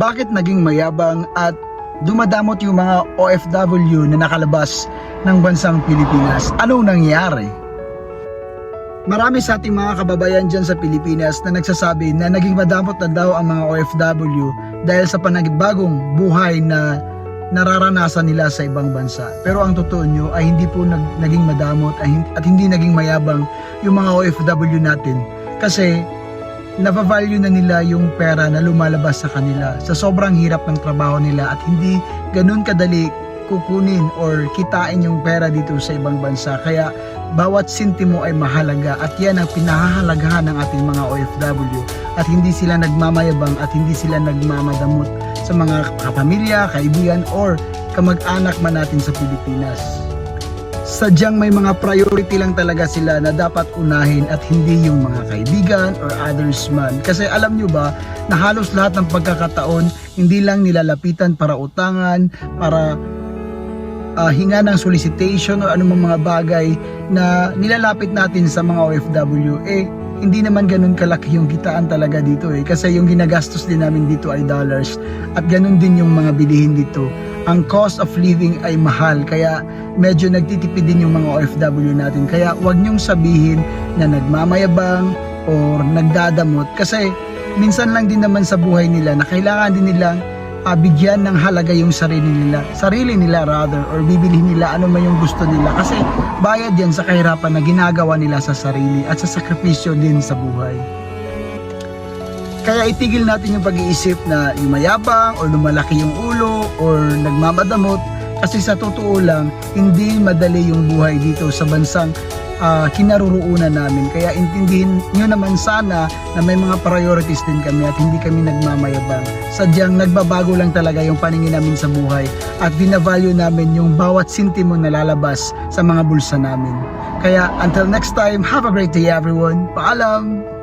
bakit naging mayabang at dumadamot yung mga OFW na nakalabas ng bansang Pilipinas? Anong nangyari? Marami sa ating mga kababayan dyan sa Pilipinas na nagsasabi na naging madamot na daw ang mga OFW dahil sa panagibagong buhay na nararanasan nila sa ibang bansa. Pero ang totoo nyo ay hindi po nag, naging madamot at hindi naging mayabang yung mga OFW natin. Kasi napavalue na nila yung pera na lumalabas sa kanila sa sobrang hirap ng trabaho nila at hindi ganun kadali kukunin or kitain yung pera dito sa ibang bansa. Kaya bawat sintimo ay mahalaga at yan ang pinahahalagahan ng ating mga OFW at hindi sila nagmamayabang at hindi sila nagmamadamot sa mga kapamilya, kaibigan or kamag-anak man natin sa Pilipinas. Sadyang may mga priority lang talaga sila na dapat unahin at hindi yung mga kaibigan or others man. Kasi alam nyo ba na halos lahat ng pagkakataon hindi lang nilalapitan para utangan, para ah, hinga ng solicitation o anumang mga bagay na nilalapit natin sa mga OFW eh hindi naman ganun kalaki yung kitaan talaga dito eh. Kasi yung ginagastos din namin dito ay dollars. At ganun din yung mga bilihin dito. Ang cost of living ay mahal. Kaya medyo nagtitipid din yung mga OFW natin. Kaya wag niyong sabihin na nagmamayabang or nagdadamot. Kasi minsan lang din naman sa buhay nila na kailangan din nilang ah, bigyan ng halaga yung sarili nila, sarili nila rather, or bibilihin nila ano man yung gusto nila. Kasi bayad yan sa kahirapan na ginagawa nila sa sarili at sa sakripisyo din sa buhay. Kaya itigil natin yung pag-iisip na yumayabang or lumalaki yung ulo or nagmamadamot kasi sa totoo lang, hindi madali yung buhay dito sa bansang ah, kinaruruunan namin. Kaya intindihin nyo naman sana na may mga priorities din kami at hindi kami nagmamayabang. Sadyang nagbabago lang talaga yung paningin namin sa buhay at binavalue namin yung bawat sintimo na lalabas sa mga bulsa namin. Kaya until next time, have a great day everyone. Paalam!